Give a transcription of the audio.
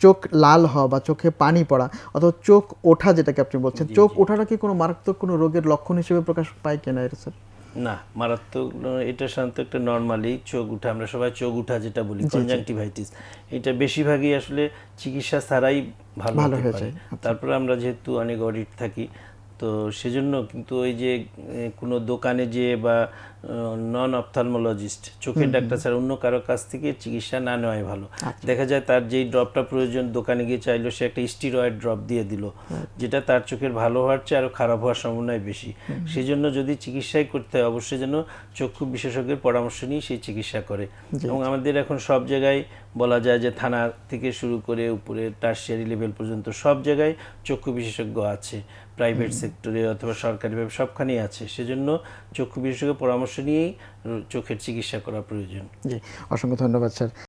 চোখ লাল হওয়া বা চোখে পানি পড়া অথবা চোখ ওঠা যেটাকে আপনি বলছেন চোখ ওঠাটা কি কোনো মারাত্মক কোনো রোগের লক্ষণ হিসেবে প্রকাশ পায় কিনা এর স্যার? না মারাত্মক এটা সাধারণত একটা নর্মালি চোখ উঠা আমরা সবাই চোখ উঠা যেটা বলি কনজাংটিভাইটিস এটা বেশিরভাগই আসলে চিকিৎসা ছাড়াই ভালো ভালো হয়ে যায়, আচ্ছা। তারপরে আমরা যেহেতু অনেক অডিট থাকি তো সেজন্য কিন্তু ওই যে কোনো দোকানে যে বা নন অপথালমোলজিস্ট চোখের ডাক্তার ছাড়া অন্য কারও কাছ থেকে চিকিৎসা না নেওয়াই ভালো। আচ্ছা। দেখা যায় তার যেই ড্রপটা প্রয়োজন দোকানে গিয়ে চাইলো সে একটা স্টিরয়েড ড্রপ দিয়ে দিল। যেটা তার চোখের ভালো হওয়ার চেয়ে আরও খারাপ হওয়ার সম্ভাবনাই বেশি। সেজন্য যদি চিকিৎসাই করতে হয় অবশ্যই যেন চক্ষু বিশেষজ্ঞের পরামর্শ নিয়ে সেই চিকিৎসা করে। এবং আমাদের এখন সব জায়গায় বলা যায় যে থানা থেকে শুরু করে উপরে টার্সিয়ারি লেভেল পর্যন্ত সব জায়গায় চক্ষু বিশেষজ্ঞ আছে। প্রাইভেট সেক্টরে অথবা সরকারিভাবে সবখানেই আছে। সেজন্য চক্ষু বিশেষজ্ঞ পরামর্শ নিয়েই চোখের চিকিৎসা করা প্রয়োজন। জি, অসংখ্য ধন্যবাদ, স্যার।